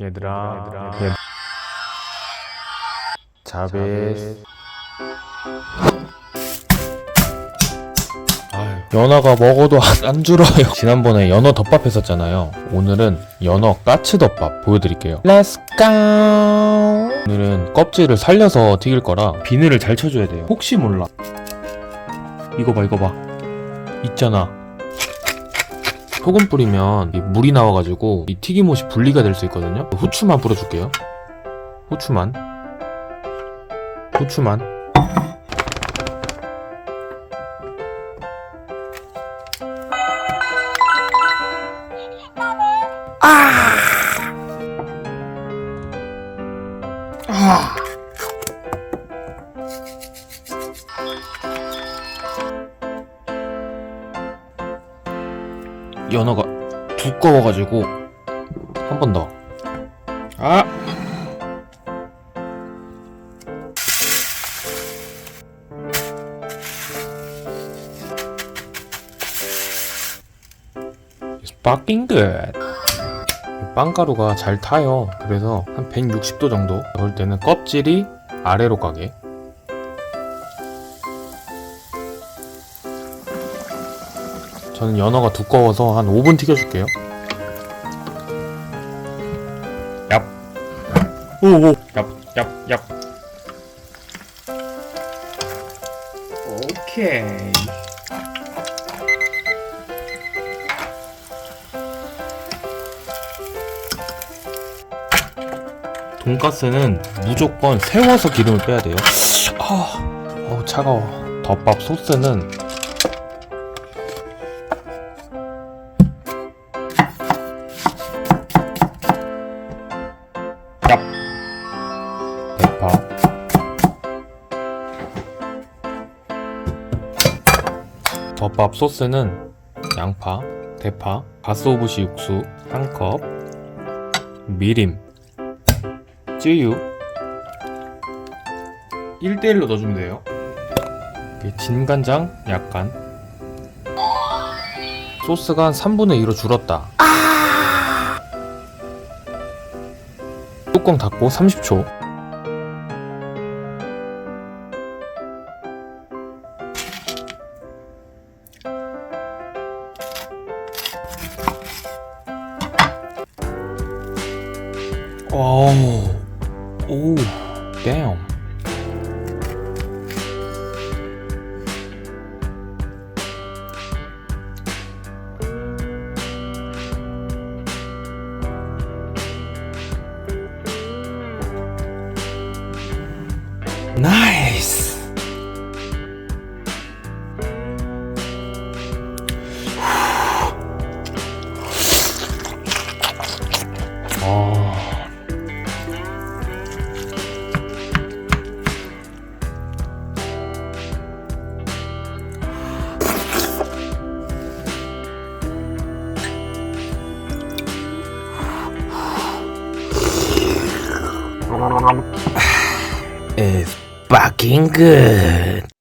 얘들아, 얘... 자베스 아유, 연어가 먹어도 안, 안 줄어요. 지난번에 연어 덮밥 했었잖아요. 오늘은 연어 까치 덮밥 보여드릴게요. 렛츠고 오늘은 껍질을 살려서 튀길 거라 비늘을 잘 쳐줘야 돼요. 혹시 몰라. 이거 봐 이거 봐. 있잖아 소금 뿌리면 이 물이 나와가지고 이 튀김옷이 분리가 될 수 있거든요. 후추만 뿌려줄게요. 후추만. 후추만. 연어가 두꺼워가지고 한 번 더. 아! Fucking good. 빵가루가 잘 타요. 그래서 한 160도 정도 넣을 때는 껍질이 아래로 가게. 저는 연어가 두꺼워서 한 5분 튀겨줄게요. 얍. 오오. 얍, 얍, 얍. 오케이. 돈가스는 무조건 세워서 기름을 빼야 돼요. 아, 어우 차가워. 덮밥 소스는 대파. 덮밥 소스는 양파, 대파, 가스오부시 육수 한 컵, 미림, 쯔유 1대1로 넣어주면 돼요. 진간장 약간 소스가 한 3분의 2로 줄었다. 뚜껑 닫고 30초. 오, 오, damn. 아. It's fucking good.